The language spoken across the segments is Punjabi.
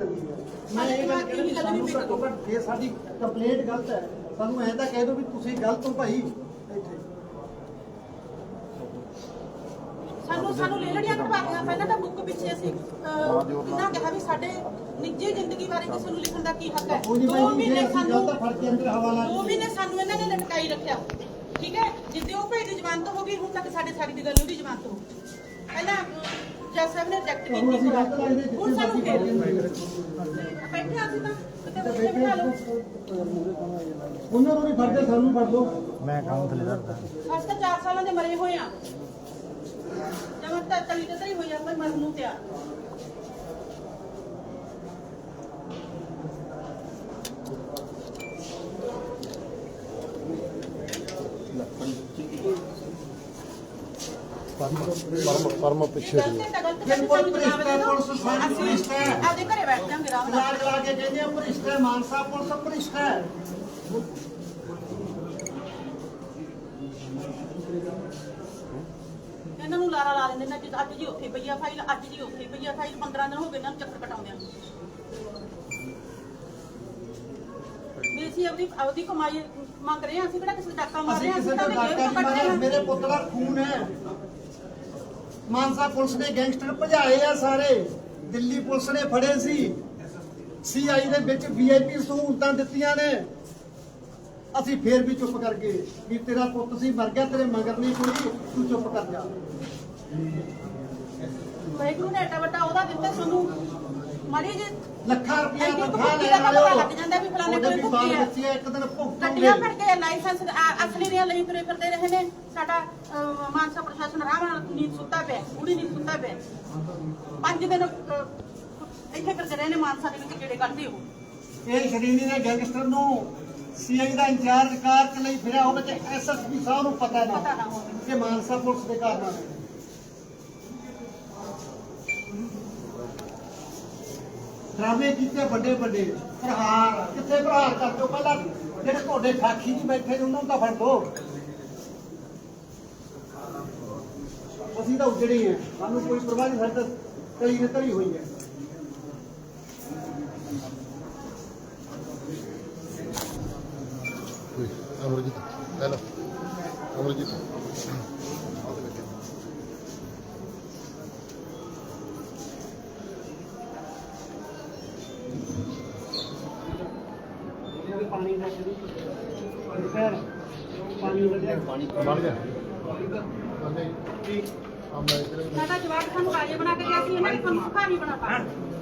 ਮੈਂ ਇਹ ਗੱਲ ਕਹਿੰਦਾ ਵੀ ਸਾਨੂੰ ਘੱਟੋ ਘੱਟ ਜੇ ਸਾਡੀ ਕੰਪਲੇਂਟ ਗਲਤ ਹੈ ਸਾਨੂੰ ਐਂ ਤਾਂ ਕਹਿ ਦਿਓ ਵੀ ਤੁਸੀਂ ਗਲਤ ਹੋ ਭਾਈ। ਇੱਥੇ। ਸਾਨੂੰ ਸਾਨੂੰ ਲੈ ਲੜੀਆਂ ਕਢਵਾਈਆਂ ਪਹਿਲਾਂ ਤਾਂ ਬੁੱਕ ਪਿੱਛੇ ਅਸੀਂ ਇਹਨਾਂ ਕਿਹਾ ਵੀ ਸਾਡੇ ਨਿੱਜੀ ਜ਼ਿੰਦਗੀ ਬਾਰੇ ਕਿਸੇ ਨੂੰ ਲਿਖਣ ਦਾ ਕੀ ਹੱਕ ਹੈ? ਨਹੀਂ ਦੋ ਮਹੀਨੇ ਸਾਨੂੰ ਦੋ ਮਹੀਨੇ ਸਾਨੂੰ ਇਹਨਾਂ ਨੇ ਲਟਕਾਈ ਰੱਖਿਆ। ਠੀਕ ਹੈ? ਜਿੱਦੇ ਉਹ ਭਾਈ ਦੀ ਜ਼ਮਾਨਤ ਹੋ ਗਈ ਹੁਣ ਤੱਕ ਸਾਡੇ ਸਾਡੀ ਦੀ ਗੱਲ ਉਹਦੀ ਜ਼ਮਾਨਤ ਹੋ ਗਈ। ਪਹਿਲਾਂ ਜੱਜ ਸਾਹਿਬ ਨੇ ਰਿਜੈਕਟ ਕੀਤੀ ਜਿੱਥੇ ਹੁਣ ਸਾਨੂੰ ਫੇਰ ਬੈਠੇ ਅਸੀਂ ਤਾਂ ਕਿਤੇ ਬਿਠਾ ਲਓ। ਉਹਨਾਂ ਨੂੰ ਵੀ ਫੜਦੇ ਸਾਨੂੰ ਫੜ ਲਓ। ਅਸੀਂ ਤਾਂ 4 ਸਾਲਾਂ ਦੇ ਮਰੇ ਹੋਏ ਆ। ਜਮਨ ਤਾਂ ਤਲੀ ਤੇ ਹੀ ਹੋਈ ਆ ਕੋਈ ਮਰਨ ਨੂੰ ਤਿਆਰ। ਪਰਮ ਪਿੱਛੇ ਹੈ, ਬਿਲਕੁਲ ਦੇ ਦਿਓ। ਪੁਲਿਸ ਸਾਡੀ ਹੈ। ਆਪਦੇ ਘਰੇ ਬੈਠ ਜਾਂਗੇ ਆਰਾਮ ਨਾਲ ਲਾ ਕੇ ਕਹਿੰਦੇ ਆ ਭ੍ਰਿਸ਼ਟ ਮਾਨਸਾ ਪੁਲਿਸ ਭ੍ਰਿਸ਼ਟ ਹੈ ਇਹਨਾਂ ਨੂੰ ਲਾਰਾ ਲਾ ਲੈਂਦੇ ਨੇ ਕਿ ਅੱਜ ਜੀ ਉੱਥੇ ਪਈ ਆ ਫਾਈਲ ਅੱਜ ਜੀ ਉੱਥੇ ਪਈ ਆ ਫਾਈਲ 15 ਦਿਨ ਹੋ ਗਏ ਇਹਨਾਂ ਨੂੰ ਚੱਕਰ ਕਟਾਉਂਦਿਆਂ ਵੀ ਅਸੀਂ ਆਪਦੀ ਆਪਦੀ ਕਮਾਈ ਮੰਗ ਰਹੇ ਹਾਂ ਅਸੀਂ ਕਿਹੜਾ ਕਿਸੇ ਦਾ ਡਾਕਾ ਮਾਰ ਰਹੇ ਅਸੀਂ ਹਾਂ ਕਿਸੇ ਅਸੀਂ ਦਾ ਤਾਂ ਡਾਕਾ ਜੇਬ ਤੋਂ ਨਹੀਂ ਕੱਢ ਰਹੇ ਮਾਰਿਆ ਹਾਂ ਮੇਰੇ ਪੁੱਤ ਦਾ ਖੂਨ ਹੈ ਮਾਨਸਾ ਪੁਲਿਸ ਨੇ ਗੈਂਗਸਟਰ ਭਜਾਏ ਆ ਸਾਰੇ। ਦਿੱਲੀ ਪੁਲਿਸ ਨੇ ਫੜੇ ਸੀ। ਸੀਆਈ ਦੇ ਵਿੱਚ ਵੀਆਈਪੀ ਸਹੂਲਤਾਂ ਦਿੱਤੀਆਂ ਨੇ। ਅਸੀਂ ਫੇਰ ਵੀ ਚੁੱਪ ਕਰ ਗਏ ਵੀ ਤੇਰਾ ਪੁੱਤ ਸੀ, ਮਰ ਗਿਆ, ਤੇਰੇ ਮਗਰ ਨਹੀਂ ਕੋਈ, ਤੂੰ ਚੁੱਪ ਕਰ ਜਾ। ਵਾਹਿਗੁਰੂ ਨੇ ਐਡਾ ਵੱਡਾ ਉਹਦਾ ਦਿੱਤਾ ਸਾਨੂੰ। ਮਾੜੀ ਜੀ ਲੱਖਾਂ ਰੁਪਇਆ ਐਡੀ ਤਨਖਾਹ ਭੁੱਖੀ ਲੈਣ ਦਾ ਪਤਾ ਵਾਲਿਓ ਲੱਗ ਜਾਂਦਾ ਵੀ ਫਲਾਣੇ ਉਹਦੇ ਕੋਲ ਵੀ ਭੁੱਖੀ ਬਾਲ ਹੈ। ਬੱਚੇ ਆ, ਇੱਕ ਦਿਨ ਭੁੱਖ ਗੱਡੀਆਂ ਫੜ ਕੇ ਲਾਇਸੈਂਸ ਅ- ਅਸਲੀ ਦੀਆਂ ਲਈ ਤੁਰੇ ਫਿਰਦੇ ਰਹੇ ਨੇ। ਸਾਡਾ ਅ, ਮਾਨਸਾ ਪ੍ਰਸ਼ਾਸਨ ਆਰਾਮ ਨਾਲ ਨੀਂਦ ਸੁੱਤਾ ਪਿਆ ਪੂਰੀ ਨੀਂਦ ਸੁੱਤਾ ਪਿਆ। ਪੰਜ ਦਿਨ ਅ, ਇੱਥੇ ਫਿਰਦੇ ਰਹੇ ਨੇ ਮਾਨਸਾ ਦੇ ਵਿੱਚ ਕਿਹੜੇ ਕੱਢਦੇ ਹੋ ਇਹ ਸ਼੍ਰੇਣੀ ਦੇ ਗੈਂਗਸਟਰ ਨੂੰ ਸੀਆਈ ਦਾ ਇੰਚਾਰਜ ਕਾਰ ਚ ਲਈ ਫਿਰਿਆ ਹੋਵੇ ਤੇ ਐਸਐਸਪੀ ਸਾਹਿਬ ਨੂੰ ਪਤਾ ਨਾ ਪਤਾ ਨਾ ਹੋਵੇ। ਕਿ ਮਾਨਸਾ ਪੁਲਿਸ ਦੇ ਕਾਰਨਾਂ ਡਰਾਮੇ ਕੀਤੇ ਵੱਡੇ ਵੱਡੇ ਪ੍ਰਹਾਰ ਕਿੱਥੇ ਪ੍ਰਹਾਰ ਕਰ ਦਿਓ? ਪਹਿਲਾਂ ਜਿਹੜੇ ਤੁਹਾਡੇ ਸਾਖੀ ਜੀ ਬੈਠੇ ਨੇ, ਉਹਨਾਂ ਨੂੰ ਤਾਂ ਫੜ ਦੋ ਅਸੀਂ ਤਾਂ ਉਜੜੇ ਹਾਂ ਸਾਨੂੰ ਕੋਈ ਪਰਵਾਹ ਨਹੀਂ, ਸਾਡੇ ਕਲੀ ਨੇ ਧਰੀ ਹੋਈ ਹੈ। ਅਮਰਜੀਤ ਹੈਲੋ ਅਮਰਜੀਤ। ਪਾਣੀ ਕਾਜੇ ਬਣਾ ਕੇ ਗਿਆ ਸੀ ਇਹਨਾਂ ਨੇ ਸਾਨੂੰ ਸੁਖਾਰੀ ਬਣਾਤਾ।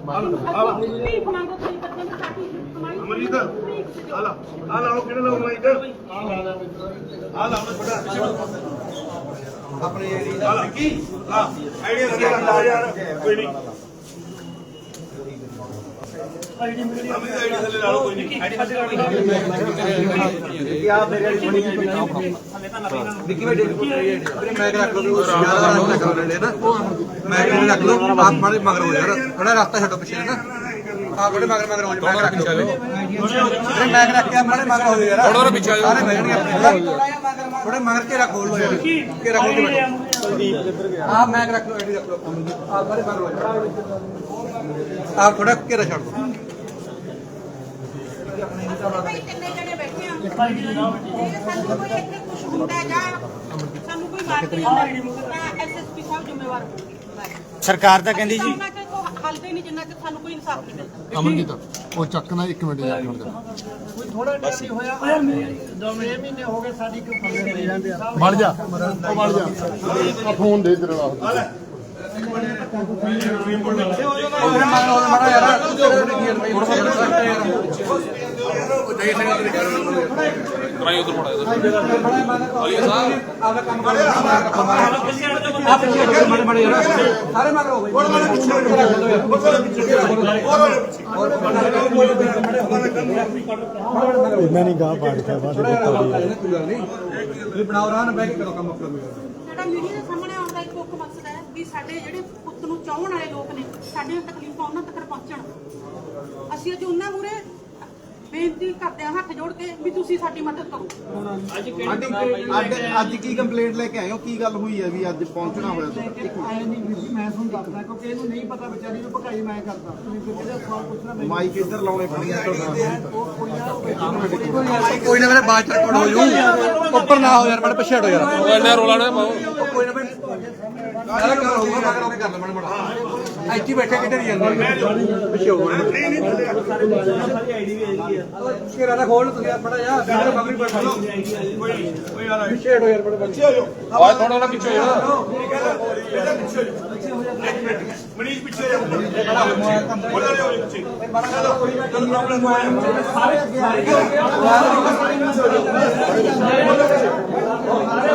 ਭੀਖ ਮੰਗੋ ਤੁਸੀਂ ਬੱਚੇ ਨੂੰ ਸਾਡੀ ਕਮਾਈ ਅਮਰਜੀਤ ਆ ਲਾ ਆ ਲਾ ਕਿਹੜਾ ਲਾਉ ਮਾਈਕ ਆ ਲਾ ਉਹ ਬੜਾ ਆਪਣੇ ਏਰੀਆ ਦਾ। ਕੀ? ਆ ਆਈਡੀਆ ਲੱਗੇ ਲਾ ਯਾਰ ਕੋਈ ਨਹੀਂ। ਆਈਡੀ ਮੇਰੀ ਆਈਡੀ ਥੱਲੇ ਲਾ ਲਓ ਕੋਈ ਨਹੀਂ। ਆਈਡੀ ਥੱਲੇ ਲਾ ਲਓ। ਕਿ ਆ ਮੇਰੇ ਵਾਲੀ ਬਣੀ ਹੈ। ਵਿੱਕੀ ਬੇਟੇ ਵੀਰੇ ਮੈਂ ਰੱਖ ਲਓ ਨਾ। ਮੈਂ ਰੱਖ ਲਓ ਆਪ ਮਾਰੇ ਮਗਰ ਹੋ ਯਾਰ। ਥੋੜਾ ਰਸਤਾ ਛੱਡੋ ਪਿੱਛੇ ਨਾ। ਆ ਬੜੇ ਮਗਰ ਮਗਰ ਹੋ ਜਾ ਮੈਂ ਰੱਖ ਲਓ। ਵੀਰੇ ਮੈਂ ਰੱਖ ਕੇ ਮਾਰੇ ਮਗਰ ਹੋ ਯਾਰ। ਥੋੜਾ ਪਿੱਛੇ ਸਾਰੇ ਬਹਿ ਜਾਣਗੇ ਆਪਣੇ। ਥੋੜੇ ਮਗਰ ਕੇ ਰੱਖੋ ਲੋ ਯਾਰ। ਕੇ ਰੱਖੋ ਜੀ ਆ। ਮੈਂ ਰੱਖ ਲਓ ਐਡੀ ਰੱਖ ਲਓ। ਆ ਮਗਰ ਹੋ ਜਾ ਥੋੜਾ ਘੇਰਾ ਛੱਡ ਦੋ ਭਾਈ ਕਿੰਨੇ ਜਣੇ ਬੈਠੇ ਆ ਜੇ ਸਾਨੂੰ ਕੋਈ ਇੱਥੇ ਕੁਝ ਹੁੰਦਾ ਜਾਂ ਸਾਨੂੰ ਕੋਈ ਮਾਰ ਕੇ ਜਾਂਦਾ ਤਾਂ ਐਸਐਸਪੀ ਸਾਹਿਬ ਜ਼ਿੰਮੇਵਾਰ ਹੋਣਗੇ ਸਰਕਾਰ ਤਾਂ ਕਹਿੰਦੀ ਜੀ ਉਹਨਾਂ ਚਿਰ ਕੋਈ ਹੱਲ ਤੇ ਨਹੀਂ ਜਿੰਨਾ ਚਿਰ ਸਾਨੂੰ ਕੋਈ ਇਨਸਾਫ ਨਹੀਂ ਮਿਲਦਾ। ਅਮਰਜੀਤ ਉਹ ਚੱਕਣਾ 1 ਮਿੰਟ ਜਾ ਕੇ ਕੋਈ ਥੋੜਾ ਟਾਈਮ ਨਹੀਂ ਹੋਇਆ? 6 ਮਹੀਨੇ ਹੋ ਗਏ ਸਾਡੀ ਕੋਈ ਫਸਲ ਨਹੀਂ ਜਾਂਦੇ। ਵੜ ਜਾ। ਉਹ ਵੜ ਜਾ। ਆ ਫੋਨ ਦੇ ਤੇਰੇ ਨਾਲ ਉਹ ਮੇਰੇ ਮਗਰ ਹੋ ਜਾ ਮਾੜਾ ਯਾਰ ਥੋੜਾ ਯਾਰ ਮਾੜੇ ਮਾੜੇ ਯਾਰ ਸਾਰੇ ਮਗਰ ਹੋ ਗਏ ਇਹਨਾਂ ਨਹੀਂ ਗਾਹ ਪਾੜ ਕੇ ਬਾਅਦ ਕੋਈ ਗੱਲ ਨਹੀਂ ਤੁਸੀਂ ਬਣਾਓ ਰਾਹ ਨਾ ਬਹਿ ਕੇ ਕਰੋ। ਕੰਮ ਆਪਣਾ ਮੇਰਾ ਸਾਡਾ ਮੀਡੀਆ ਦੇ ਸਾਹਮਣੇ ਆਉਣ ਦਾ ਇੱਕ ਮੁੱਖ ਮਕਸਦ ਹੈ ਵੀ ਸਾਡੇ ਜਿਹੜੇ ਪੁੱਤ ਨੂੰ ਚਾਹਣ ਵਾਲੇ ਲੋਕ ਨੇ ਸਾਡੀਆਂ ਤਕਲੀਫਾਂ ਉਹਨਾਂ ਤੱਕ ਪਹੁੰਚਣ। ਅਸੀਂ ਅੱਜ ਉਹਨਾਂ ਮੂਰੇ ਬੇਨਤੀ ਕਰਦੇ ਹਾਂ ਹੱਥ ਜੋੜ ਕੇ ਵੀ ਤੁਸੀਂ ਸਾਡੀ ਮਦਦ ਕਰੋ। ਅੱਜ ਅੱਜ ਅੱਜ ਕੀ ਕੰਪਲੇਂਟ ਲੈ ਕੇ ਆਏ ਹੋ? ਕੀ ਗੱਲ ਹੋਈ ਹੈ ਵੀ ਅੱਜ ਪਹੁੰਚਣਾ ਹੋਇਆ ਤੁਸੀਂ ਆਏ ਨਹੀਂ ਵੀਰ ਜੀ ਮੈਂ ਤੁਹਾਨੂੰ ਦੱਸਦਾ ਕਿਉਂਕਿ ਇਹਨੂੰ ਨਹੀਂ ਪਤਾ ਵਿਚਾਰੀ ਨੂੰ ਭਕਾਈ ਮੈਂ ਕਰਦਾ। ਤੁਸੀਂ ਕਿਹੜਾ ਸਵਾਲ ਪੁੱਛਣਾ ਮੈਨੂੰ। ਮਾਈਕ ਇੱਧਰ ਲਾਉਣੇ ਪੈਣਗੇ। ਉਹ ਕੋਈ ਨਾ ਕੋਈ ਨਾ ਮੇਰੇ ਬਾਅਦ ਚ ਰਿਕਾਰਡ ਹੋ ਜੂ। ਉੱਪਰ ਨਾ ਹੋ ਯਾਰ ਮੈਂ ਪਿੱਛੇ ਹਟੋ ਯਾਰ। ਇੰਨਾ ਰੋਲਾ ਨਾ ਪਾਓ। ਕੋਈ ਨਾ ਮੈਂ ਯਾਰ ਕਰ ਹੋਊਗਾ ਮਗਰ ਉਹਨੇ ਕਰ ਲੈ ਮੜਾ ਇੱਥੇ ਬੈਠੇ ਕਿੱਧਰ ਜਾਂਦੇ ਪਿੱਛੇ ਹੋ? ਨਹੀਂ ਨਹੀਂ ਥੱਲੇ ਆ। ਸ਼ੇਰਾ ਦਾ ਖੋਲ ਤੁਸੀਂ ਆਪਣਾ ਯਾਰ ਮੇਰੇ ਮਗਰ ਹੀ ਬੈਠੋ। ਕੋਈ ਕੋਈ ਆ ਪਿੱਛੇ ਹਟੋ ਯਾਰ ਬੜੇ ਪਿੱਛੇ ਹੋ ਜਾਓ। ਆਵਾਜ਼ ਥੋੜਾ ਨਾ ਪਿੱਛੇ ਯਾਰ ਇਹਦਾ ਪਿੱਛੇ ਹੋ ਜਾਓ। ਇੱਕ ਮਿੰਟ ਮਨੀਸ਼ ਪਿੱਛੇ ਹੋ ਜਾਓ। ਉਹਨਾਂ ਦੇ ਹੋਏ ਪਿੱਛੇ। ਚਲੋ ਪ੍ਰੋਬਲਮ ਹੋਇਆ ਪਿੱਛੇ ਹੋਰ ਹੋ। ਜਾਓ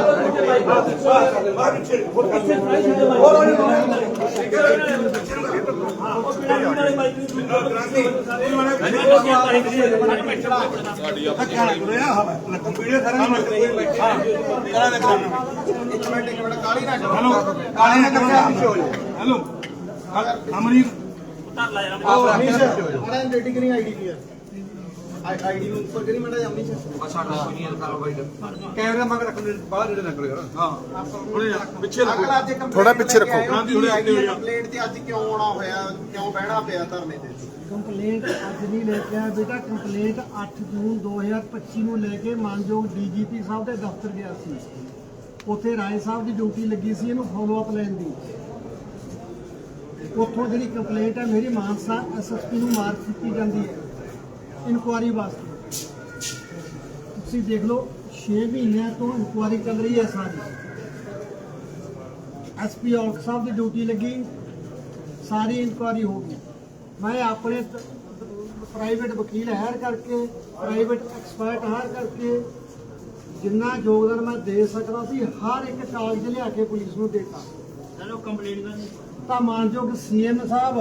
ਹੈਲੋ ਕਾਲੇ ਨੇ ਕੱਟਿਆ ਪਿੱਛੇ ਹੋ ਜਾਓ ਹੈਲੋ ਅਮਰੀਕ ਆਓ ਪਿੱਛੇ ਹੋ ਜਾਓ ਉਹਨਾਂ ਦੀ ਰੇਟਿੰਗ ਨਹੀਂ ਆਈਡੀ ਕੀ ਹੈ ਆਈਡੀ ਨੂੰ ਉੱਪਰ ਕਰੀ ਮੜਾ ਜਮਨੀ ਚ ਬਸ ਸਾਡਾ ਕੋਈ ਨਹੀਂ ਕੈਮਰਾ ਮਗਰ ਰੱਖ ਲੈ ਬਾਹਰ ਜਿਹੜੇ ਨਾ। ਕਰੋ ਯਾਰ ਹਾਂ ਪਿੱਛੇ ਅੱਜ ਥੋੜਾ ਪਿੱਛੇ ਰੱਖੋ। ਹਾਂ ਥੋੜਾ ਅੱਗੇ ਹੋ ਜਾਓ। ਕੰਪਲੇਂਟ ਤੇ ਅੱਜ ਕਿਉਂ ਆਉਣਾ ਹੋਇਆ ਕਿਉਂ ਬਹਿਣਾ ਪਿਆ ਧਰਨੇ ਤੇ? ਕੰਪਲੇਂਟ ਅੱਜ ਨਹੀਂ ਲੈ ਕੇ ਆਇਆ ਬੇਟਾ। ਕੰਪਲੇਂਟ 8 ਜੂਨ 2025 ਨੂੰ ਲੈ ਕੇ ਮਾਨਯੋਗ ਡੀਜੀਪੀ ਸਾਹਿਬ ਦੇ ਦਫ਼ਤਰ ਗਿਆ ਸੀ। ਉੱਥੇ ਰਾਏ ਸਾਹਿਬ ਦੀ ਡਿਊਟੀ ਲੱਗੀ ਸੀ ਇਹਨੂੰ ਫੋਲੋ ਅਪ ਲੈਣ ਦੀ। ਉੱਥੋਂ ਜਿਹੜੀ ਕੰਪਲੇਂਟ ਹੈ ਮੇਰੀ ਮਾਨਸਾ ਐਸਐਸਪੀ ਨੂੰ ਮਾਰਕ ਕੀਤੀ ਜਾਂਦੀ ਹੈ। ਇਨਕੁਆਰੀ ਵਾਸਤੇ। ਤੁਸੀਂ ਦੇਖ ਲਓ 6 ਮਹੀਨਿਆਂ ਤੋਂ ਇਨਕੁਆਰੀ ਚੱਲ ਰਹੀ ਹੈ ਸਾਰੀ। ਐਸਪੀ ਔਲਖ ਸਾਹਿਬ ਦੀ ਡਿਊਟੀ ਲੱਗੀ ਸਾਰੀ ਇਨਕੁਆਰੀ ਹੋ ਗਈ। ਮੈਂ ਆਪਣੇ ਪ੍ਰਾਈਵੇਟ ਵਕੀਲ ਹਾਇਰ ਕਰਕੇ ਪ੍ਰਾਈਵੇਟ ਐਕਸਪਰਟ ਹਾਇਰ ਕਰਕੇ ਜਿੰਨਾ ਯੋਗਦਾਨ ਮੈਂ ਦੇ ਸਕਦਾ ਸੀ ਹਰ ਇੱਕ ਕਾਗਜ਼ ਲਿਆ ਕੇ ਪੁਲਿਸ ਨੂੰ ਦੇਤਾ। ਤਾਂ ਮਾਨਯੋਗ ਸੀਐਮ ਸਾਹਿਬ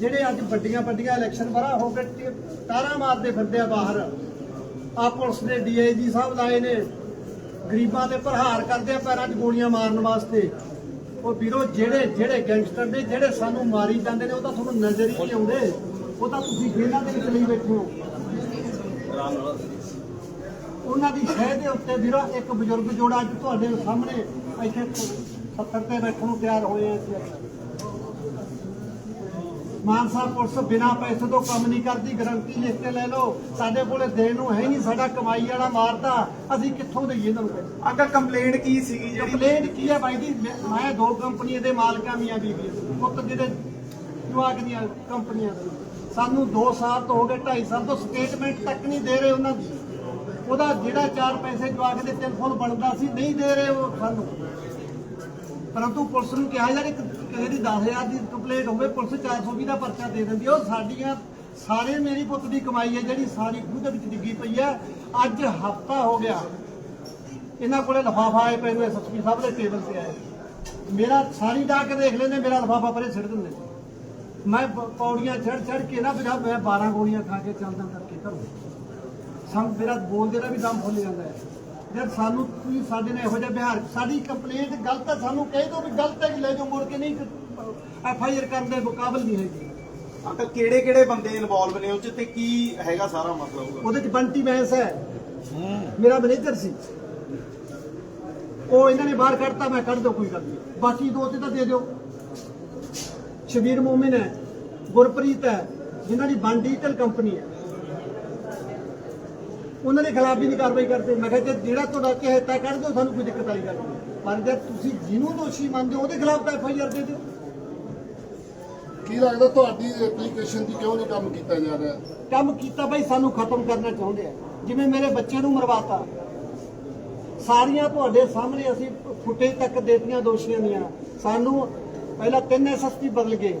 ਜਿਹੜੇ ਅੱਜ ਵੱਡੀਆਂ ਵੱਡੀਆਂ ਇਲੈਕਸ਼ਨ ਬਰਾ ਹੋ ਕੇ ਟ- ਮਾਰਦੇ ਫਿਰਦੇ ਆ ਬਾਹਰ। ਆ ਪੁਲਿਸ ਦੇ ਡੀਆਈਜੀ ਸਾਹਿਬ ਲਾਏ ਨੇ। ਗਰੀਬਾਂ ਤੇ ਪ੍ਰਹਾਰ ਕਰਦੇ ਆ ਪੈਰਾਂ 'ਚ ਗੋਲੀਆਂ ਮਾਰਨ ਵਾਸਤੇ। ਉਹ ਵੀਰੋ, ਜਿਹੜੇ ਜਿਹੜੇ ਗੈਂਗਸਟਰ ਨੇ, ਜਿਹੜੇ ਸਾਨੂੰ ਮਾਰੀ ਜਾਂਦੇ ਨੇ, ਉਹ ਤਾਂ ਤੁਹਾਨੂੰ ਨਜ਼ਰ ਹੀ ਨਹੀਂ ਆਉਂਦੇ। ਉਹ ਤਾਂ ਤੁਸੀਂ ਜੇਲ੍ਹਾਂ ਦੇ ਵਿੱਚ ਲਈ ਬੈਠੇ ਹੋ। ਉਹਨਾਂ ਦੀ ਸ਼ਹਿ ਦੇ ਉੱਤੇ ਵੀਰੋ, ਇੱਕ ਬਜ਼ੁਰਗ ਜੋੜਾ ਅੱਜ ਤੁਹਾਡੇ ਸਾਹਮਣੇ ਇੱਥੇ 70 ਤੇ ਬੈਠਣ ਨੂੰ ਤਿਆਰ ਹੋਏ ਆ ਮਾਨਸਾ ਪੁਲਿਸ ਬਿਨਾ ਪੈਸੇ ਤੋਂ ਕੰਮ ਨਹੀਂ ਕਰਦੀ ਗਰੰਟੀ ਲਿਖ ਕੇ ਲੈ ਲਓ। ਸਾਡੇ ਕੋਲੇ ਦੇਣ ਨੂੰ ਹੈ ਨਹੀਂ ਸਾਡਾ ਕਮਾਈ ਵਾਲਾ ਮਾਰਦਾ। ਅਸੀਂ ਕਿੱਥੋਂ ਦੇਈਏ ਇਹਨਾਂ ਨੂੰ ਪੈਸੇ? ਅੰਕਲ ਕੰਪਲੇਂਟ ਕੀ ਸੀਗੀ ਜਿਹੜੀ? ਕੰਪਲੇਂਟ ਕੀ ਹੈ ਬਾਈ ਜੀ? ਮੈਂ- ਮੈਂ ਦੋ ਕੰਪਨੀਆਂ ਦੇ ਮਾਲਕਾਂ ਮੀਆਂ ਬੀਬੀ ਪੁੱਤ ਜਿਹੜੇ ਜਵਾਕ ਦੀਆਂ ਕੰਪਨੀਆਂ ਦੇ ਸਾਨੂੰ 2 ਸਾਲ ਤੋਂ ਹੋ ਗਏ 2.5 ਸਾਲ ਤੋਂ ਸਟੇਟਮੈਂਟ ਤੱਕ ਨਹੀਂ ਦੇ ਰਹੇ ਉਹਨਾਂ ਦੀ। ਉਹਦਾ ਜਿਹੜਾ ਚਾਰ ਪੈਸੇ ਜਵਾਕ ਦੇ ਟੈਲੀਫੋਨ ਬਣਦਾ ਸੀ ਨਹੀਂ ਦੇ ਰਹੇ ਉਹ ਸਾਨੂੰ। ਪਰੰਤੂ ਪੁਲਿਸ ਨੂੰ ਕਿਹਾ ਯਾਰ ਇੱਕ ਕਿਸੇ ਦੀ 10000 ਦੀ ਕੰਪਲੇਂਟ ਹੋਵੇ, ਪੁਲਿਸ 420 ਦਾ ਪਰਚਾ ਦੇ ਦਿੰਦੀ ਹੈ। ਉਹ ਸਾਡੀਆਂ ਸਾਰੇ ਮੇਰੀ ਪੁੱਤ ਦੀ ਕਮਾਈ ਹੈ ਜਿਹੜੀ ਸਾਰੀ ਖੂਹ ਦੇ ਵਿੱਚ ਡਿੱਗੀ ਪਈ ਹੈ ਅੱਜ ਹਫਤਾ ਹੋ ਗਿਆ। ਇਹਨਾਂ ਕੋਲੇ ਲਫਾਫਾ ਆਏ ਪਏ ਨੂੰ ਐਸਐਸਪੀ ਸਾਹਿਬ ਦੇ ਟੇਬਲ ਤੇ ਆਏ। ਮੇਰਾ ਸਾਰੀ ਡਾ ਕੇ ਦੇਖ ਲੈਂਦੇ, ਮੇਰਾ ਲਫਾਫਾ ਪਰੇ ਸਿੱਟ ਦਿੰਦੇ। ਮੈਂ ਪ- ਪੌੜੀਆਂ ਚੜ ਚੜ ਕੇ ਨਾ ਮੇਰਾ ਮੈਂ 12 ਗੋਲੀਆਂ ਖਾ ਕੇ ਚੱਲਦਾ ਕਰਕੇ ਘਰੋਂ। ਸਮ ਮੇਰਾ ਬੋਲਦੇ ਦਾ ਵੀ ਦਮ ਫੁੱਲ ਜਾਂਦਾ ਹੈ। ਜਦ ਸਾਨੂੰ ਤੁਸੀਂ ਸਾਡੇ ਨਾਲ ਇਹੋ ਜਿਹਾ ਵਿਹਾਰ ਸਾਡੀ ਕੰਪਲੇਂਟ ਗਲਤ ਹੈ ਸਾਨੂੰ ਕਹਿ ਦਿਓ ਵੀ ਗਲਤ ਹੈ ਕਿ ਲੈ ਜਾਓ ਮੁੜ ਕੇ ਨਹੀਂ ਐਫ ਆਈ ਆਰ ਕਰਨ ਦੇ ਮੁਕਾਬਲ ਨਹੀਂ ਹੈਗੀ। ਅੰਕਲ ਕਿਹੜੇ ਕਿਹੜੇ ਬੰਦੇ ਇਨਵੋਲਵ ਨੇ ਉਹ ਚ ਤੇ ਕੀ ਹੈਗਾ ਸਾਰਾ ਮਸਲਾ ਉਹਦਾ ਉਹਦੇ ਚ ਬੰਟੀ ਬੈਂਸ ਹੈ। ਮੇਰਾ ਮੈਨੇਜਰ ਸੀ। ਉਹ ਇਹਨਾਂ ਨੇ ਬਾਹਰ ਕੱਢਤਾ ਮੈਂ ਕੱਢ ਦੋ ਕੋਈ ਗੱਲ ਨਹੀਂ। ਬਾਕੀ ਦੋ ਤੇ ਤਾਂ ਦੇ ਦਿਓ। ਸ਼ਬੀਰ ਮੋਮਿਨ ਹੈ ਗੁਰਪ੍ਰੀਤ ਹੈ ਜਿਨ੍ਹਾਂ ਦੀ ਬਨ ਡਿਜੀਟਲ ਕੰਪਨੀ ਹੈ। ਉਹਨਾਂ ਦੇ ਖਿਲਾਫ ਵੀ ਨਹੀਂ ਕਾਰਵਾਈ ਕਰਦੇ। ਮੈਂ ਕਿਹਾ ਜੇ ਜਿਹੜਾ ਤੁਹਾਡਾ ਚਹੇਤਾ ਕੱਢ ਦਿਓ ਸਾਨੂੰ ਕੋਈ ਦਿੱਕਤ ਵਾਲੀ ਗੱਲ ਨਹੀਂ। ਪਰ ਜੇ ਤੁਸੀਂ ਜਿਹਨੂੰ ਦੋਸ਼ੀ ਮੰਨਦੇ ਹੋ ਉਹਦੇ ਖਿਲਾਫ ਤਾਂ ਐਫ ਆਈ ਆਰ ਦੇ ਦਿਓ। ਕੀ ਲੱਗਦਾ ਤੁਹਾਡੀ ਐਪਲੀਕੇਸ਼ਨ ਦੀ ਕਿਉਂ ਨਹੀਂ ਕੰਮ ਕੀਤਾ ਜਾ ਰਿਹਾ? ਕੰਮ ਕੀਤਾ ਬਈ ਸਾਨੂੰ ਖਤਮ ਕਰਨਾ ਚਾਹੁੰਦੇ ਆ। ਜਿਵੇਂ ਮੇਰੇ ਬੱਚੇ ਨੂੰ ਮਰਵਾਤਾ। ਸਾਰੀਆਂ ਤੁਹਾਡੇ ਸਾਹਮਣੇ ਅਸੀਂ ਫੁਟੇਜ ਤੱਕ ਦੇਤੀਆਂ ਦੋਸ਼ੀਆਂ ਦੀਆਂ। ਸਾਨੂੰ ਪਹਿਲਾਂ ਤਿੰਨ ਐਸਐਸਪੀ ਬਦਲ ਗਏ।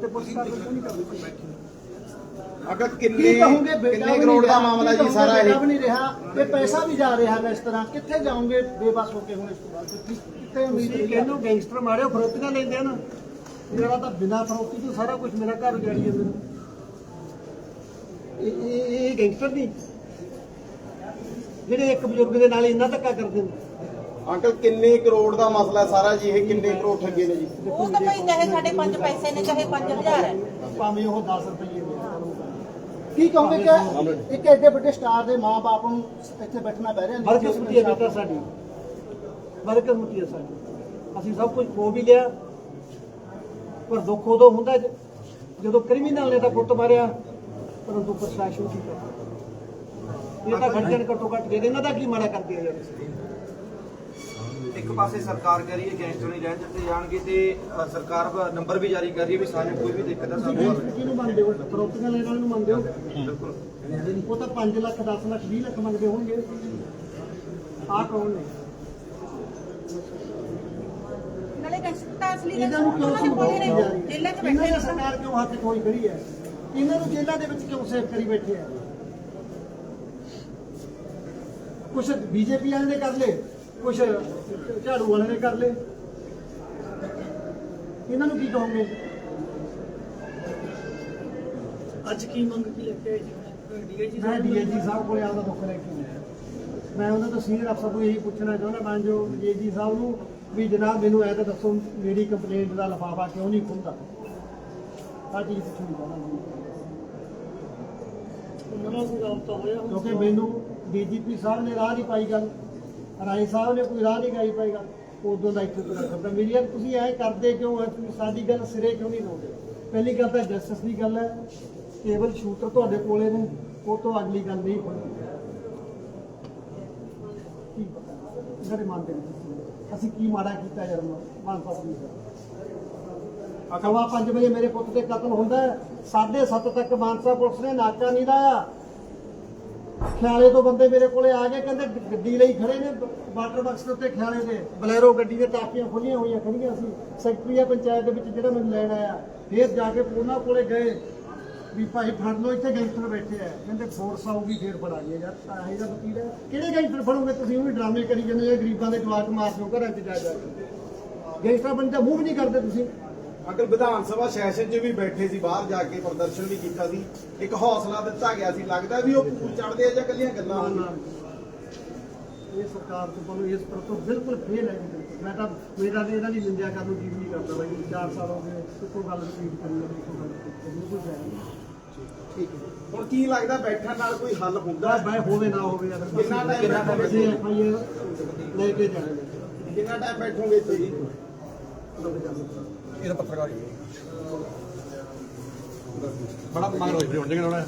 ਤੇ ਪੁਲਿਸ ਕਾਰਵਾਈ ਕਿਉਂ ਨਹੀਂ ਕਰਦੀ ਅਗਰ ਕੀ ਕਿੰਨੇ ਕਹੋਗੇ ਬੇਟਾ ਕਿੰਨੇ ਵੀ ਕਰੋੜ ਨਹੀਂ ਦਾ ਰਿਹਾ, ਮਾਮਲਾ ਕੀ ਜੀ ਕਹੋਗੇ ਸਾਰਾ ਬੇਟਾ ਵੀ ਇਹ ਨਹੀਂ ਰਿਹਾ ਇਹ ਪੈਸਾ ਵੀ ਜਾ ਰਿਹਾ ਹੈ ਇਸ ਤਰ੍ਹਾਂ। ਕਿੱਥੇ ਜਾਓਗੇ ਬੇਬਸ ਹੋ ਕੇ ਹੁਣ ਇਸ ਤੋਂ ਬਾਅਦ? ਕਿ- ਕਿੱਥੇ ਉਮੀਦ ਤੁਸੀਂ ਰਹੀ ਹੈ? ਕਹਿੰਦੇ ਗੈਂਗਸਟਰ ਮਾਰਿਓ ਫਰੋਤੀਆਂ ਲੈਂਦੇ ਆ ਨਾ। ਮੇਰਾ ਤਾਂ ਬਿਨਾਂ ਫਰੋਤੀ ਤੋਂ ਸਾਰਾ ਕੁਝ ਮੇਰਾ ਘਰ ਉਜਾੜੀ ਜਾਂਦਾ। ਇਹ ਇਹ ਇਹ ਗੈਂਗਸਟਰ ਨਹੀਂ। ਜਿਹੜੇ ਇੱਕ ਬਜ਼ੁਰਗ ਦੇ ਨਾਲ ਇੰਨਾ ਧੱਕਾ ਕਰਦੇ ਨੇ। ਅੰਕਲ ਕਿੰਨੇ ਕਰੋੜ ਦਾ ਮਸਲਾ ਹੈ ਸਾਰਾ ਜੀ? ਇਹ ਕਿੰਨੇ ਕਰੋੜ ਠੱਗੇ ਨੇ ਜੀ? ਉਹ ਤਾਂ ਭਾਈ ਚਾਹੇ ਸਾਡੇ 5 ਪੈਸੇ ਨੇ ਚਾਹੇ 5000 ਹੈ। ਭਾਵੇਂ ਉਹ 10 ਰੁਪਏ ਦੇ ਕੀ ਕਹੋਗੇ ਕਿ ਇੱਕ ਐਡੇ ਵੱਡੇ ਸਟਾਰ ਦੇ ਮਾਪੇ ਨੂੰ ਇੱਥੇ ਬੈਠਣਾ ਪੈ ਰਿਹਾ? ਬਰਕਤ ਮੁੱਤੀ ਹੈ ਬੇਟਾ ਸਾਡੀ। ਬਰਕਤ ਮੁੱਤੀ ਹੈ ਸਾਡੀ। ਅਸੀਂ ਸਭ ਕੁਝ ਖੋ ਵੀ ਲਿਆ। ਪਰ ਦੁੱਖ ਉਦੋਂ ਹੁੰਦਾ ਜਦੋਂ ਕ੍ਰਿਮੀਨਲ ਨੇ ਤਾਂ ਪੁੱਤ ਮਾਰਿਆ ਪਰੰਤੂ ਪ੍ਰਸ਼ਾਸਨ ਕੀ ਕਰਦਾ ਇਹ ਤਾਂ ਖਰਚਣ ਘੱਟੋ ਘੱਟ ਦੇ ਦੇ। ਇਹਨਾਂ ਦਾ ਕੀ ਮਾੜਾ ਕਰਦੇ ਆ ਯਾਰ ਇੱਕ ਪਾਸੇ ਸਰਕਾਰ ਕਹਿ ਰਹੀ ਹੈ ਗੈਂਗਸਟਰ ਨਹੀਂ ਰਹਿਣ ਦਿੱਤੇ ਜਾਣਗੇ ਤੇ ਅ, ਸਰਕਾਰ ਨੰਬਰ ਵੀ ਜਾਰੀ ਕਰ ਰਹੀ ਹੈ ਵੀ ਸਾਨੂੰ ਕੋਈ ਵੀ ਦਿੱਕਤ ਹੈ ਤੁਸੀਂ ਸਾਨੂੰ ਗੈਂਗਸਟਰ ਕਿਹਨੂੰ ਮੰਨਦੇ ਹੋ? ਫਰੋਤੀਆਂ ਲੈਣ ਵਾਲੇ ਨੂੰ ਮੰਨਦੇ ਹੋ? ਉਹ ਤਾਂ 5 ਲੱਖ 10 ਲੱਖ 20 ਲੱਖ ਮੰਗਦੇ ਹੋਣਗੇ। ਆਹ ਕੌਣ ਨੇ? ਨਾਲੇ ਗੈਂਗਸਟਰ ਅਸਲੀ ਇਹਨਾਂ ਨੂੰ ਕਿਉਂ ਦੇ ਸੰਭਾਲੀ ਨੇ ਜਾ ਰਹੀ ਜੇਲ੍ਹਾਂ 'ਚ ਬੈਠੇ ਦੀ ਨੇ। ਸਰਕਾਰ ਕਿਉਂ ਹੱਥ ਕੋਈ ਖੜੀ ਹੈ? ਇਹਨਾਂ ਨੂੰ ਜੇਲ੍ਹਾਂ ਦੇ ਵਿੱਚ ਕਿਉਂ ਸੇਵ ਕਰੀ ਬੈਠੇ ਆ ਕੁਛ ਬੀਜੇਪੀ ਵਾਲੇ ਨੇ ਕਰ ਲਏ। ਕੁਛ ਝਾੜੂ ਵਾਲੇ ਨੇ ਕਰ ਲਏ। ਇਹਨਾਂ ਨੂੰ ਕੀ ਕਹੋਗੇ? ਅੱਜ ਕੀ ਮੰਗ ਕੀ ਲੈ ਕੇ ਆਏ ਜੀ? ਮੈਂ ਡੀਏਜੀ ਸਾਹਿਬ ਕੋਲੇ ਆਪਦਾ ਦੁੱਖ ਲੈ ਕੇ ਆਇਆ। ਮੈਂ ਉਹਨਾਂ ਤੋਂ ਸੀਨੀਅਰ ਅਫਸਰ ਨੂੰ ਇਹੀ ਪੁੱਛਣਾ ਚਾਹੁੰਦਾ ਮੈਂ ਜੋ ਡੀਏਜੀ ਸਾਹਿਬ ਨੂੰ ਵੀ ਜਨਾਬ ਮੈਨੂੰ ਐ ਤਾਂ ਦੱਸੋ ਮੇਰੀ ਕੰਪਲੇਂਟ ਦਾ ਲਫਾਫਾ ਕਿਉਂ ਨਹੀਂ ਖੁੱਲਦਾ? ਆ ਚੀਜ਼ ਪੁੱਛਣੀ ਚਾਹੁੰਦਾ ਮੈਂ। ਉਹਨਾਂ ਨੂੰ ਗੱਲ ਤਾਂ ਹੋਇਆ ਕਿਉਂਕਿ ਮੈਨੂੰ ਡੀਜੀਪੀ ਸਾਹਿਬ ਨੇ ਰਾਹ ਨਹੀਂ ਪਾਈ ਗੱਲ। ਰਾਏ ਸਾਹਿਬ ਨੇ ਕੋਈ ਰਾਹ ਨਹੀਂ ਗਾਈ ਉਦੋਂ ਦਾ ਇੱਥੇ ਤੁਰਾ ਕਰਦਾ ਮੇਰੀ ਯਾਰ ਤੁਸੀਂ ਐ ਕਰਦੇ ਕਿਉਂ ਐ? ਤੁਸੀਂ ਸਾਡੀ ਗੱਲ ਸਿਰੇ ਕਿਉਂ ਨਹੀਂ ਲਾਉਂਦੇ? ਪਹਿਲੀ ਗੱਲ ਤਾਂ ਜਸਟਿਸ ਦੀ ਗੱਲ ਹੈ ਕੇਵਲ ਸ਼ੂਟਰ ਤੁਹਾਡੇ ਕੋਲੇ ਨੇ, ਉਹ ਤੋਂ ਅਗਲੀ ਗੱਲ ਨਹੀਂ ਹੋਣੀ। ਕੀ ਪਤਾ? ਇਹਨਾਂ ਅਸੀਂ ਕੀ ਮਾੜਾ ਕੀਤਾ ਯਾਰ, ਮਾਨ ਸਾਹਿਬ ਜੀ ਸਵਾ 5 ਵਜੇ ਮੇਰੇ ਪੁੱਤ ਦੇ ਕਤਲ ਹੁੰਦਾ ਹੈ। ਸਾਢੇ ਸੱਤ ਤੱਕ ਮਾਨਸਾ ਪੁਲਿਸ ਨੇ ਨਾਕਾ ਨਹੀਂ ਲਾਇਆ। ਖਿਆਲੇ ਤੋਂ ਬੰਦੇ ਮੇਰੇ ਕੋਲੇ ਆ ਗਏ, ਕਹਿੰਦੇ ਗੱਡੀ ਲਈ ਖੜੇ ਨੇ, ਵਾਟਰ ਬਾਕਸ ਦੇ ਉੱਤੇ ਖਿਆਲੇ ਦੇ। ਬਲੈਰੋ ਗੱਡੀ ਦੇ ਟਾਕੀਆਂ ਖੁੱਲੀਆਂ ਹੋਈਆਂ ਖੜੀਆਂ ਸੀ। ਸੈਕਟਰੀ ਪੰਚਾਇਤ ਦੇ ਵਿੱਚ ਜਿਹੜਾ ਮੈਨੂੰ ਲੈਣ ਆਇਆ। ਫੇਰ ਜਾ ਕੇ ਉਹਨਾਂ ਕੋਲੇ ਗਏ, ਵੀ ਭਾਈ ਫੜ ਲਓ, ਇੱਥੇ ਗੈਂਗਸਟਰ ਬੈਠੇ ਆ। ਕਹਿੰਦੇ ਫੋਰਸ ਆਊਗੀ, ਫੇਰ ਫੜਾਈਏ ਯਾਰ, ਤਾਂ ਇਹ ਵਕੀਲ ਹੈ। ਕਿਹੜੇ ਗੈਂਗਸਟਰ ਫੜੋਗੇ ਤੁਸੀਂ? ਉਹ ਵੀ ਡਰਾਮੇ ਕਰੀ ਜਾਂਦੇ ਹੋ ਗਰੀਬਾਂ ਦੇ ਜਵਾਕ ਮਾਰ ਦਿਓ, ਘਰਾਂ 'ਚ ਜਾ ਜਾ ਕੇ। ਗੈਂਗਸਟਰ ਬੰਦੇ ਮੂੰਹ ਨਹੀਂ ਕਰਦੇ ਤੁਸੀਂ। ਅੰਕਲ ਵਿਧਾਨ ਸਭਾ ਸੈਸ਼ਨ 'ਚ ਵੀ ਬੈਠੇ ਸੀ ਬਾਹਰ ਜਾ ਕੇ ਪ੍ਰਦਰਸ਼ਨ ਵੀ ਕੀਤਾ ਸੀ। ਇੱਕ ਹੌਸਲਾ ਦਿੱਤਾ ਗਿਆ ਸੀ। ਲੱਗਦਾ ਵੀ ਉਹ ਪੂਰ ਚੜਦੇ ਆ ਜਾਂ ਕੱਲੀਆਂ ਗੱਲਾਂ। ਇਹ ਸਰਕਾਰ ਤੋਂ ਤੁਹਾਨੂੰ ਇਸ ਪਰ ਤੋਂ ਬਿਲਕੁਲ ਫੇਲ ਹੈ। ਮੈਂ ਤਾਂ ਮੇਰਾ ਤੇ ਇਹਨਾਂ ਦੀ ਨਿੰਦਿਆ ਕਰਨ ਨੂੰ ਜੀ ਨਹੀਂ ਕਰਦਾ ਬਾਈ। 4 ਸਾਲ ਹੋ ਗਏ ਇੱਕੋ ਗੱਲ ਰਿਪੀਟ ਕਰੀ ਜਾਂਦੇ ਇੱਕੋ ਗੱਲ ਬਿਲਕੁਲ ਜਾਇਜ਼ ਠੀਕ ਹੈ। ਹੁਣ ਕੀ ਲੱਗਦਾ ਬੈਠਣ ਨਾਲ ਕੋਈ ਹੱਲ ਹੁੰਦਾ? ਬਾਈ ਹੋਵੇ ਨਾ ਹੋਵੇ ਅਗਰ ਕਿੰਨਾ ਕਿੰਨਾ ਬੈਠੋਗੇ? ਲੈ ਕੇ ਜਾਣਗੇ ਕਿੰਨਾ ਟਾਈਮ ਬੈਠੋਗੇ ਇੱਥੇ? ਜੀ ਇਹਦਾ ਪੱਤਰਕਾਰ ਹੀ ਹੈ। ਬੜਾ ਮਗਰ ਹੋਈ ਫਿਰ ਹੁਣ ਜਿਹੜਾ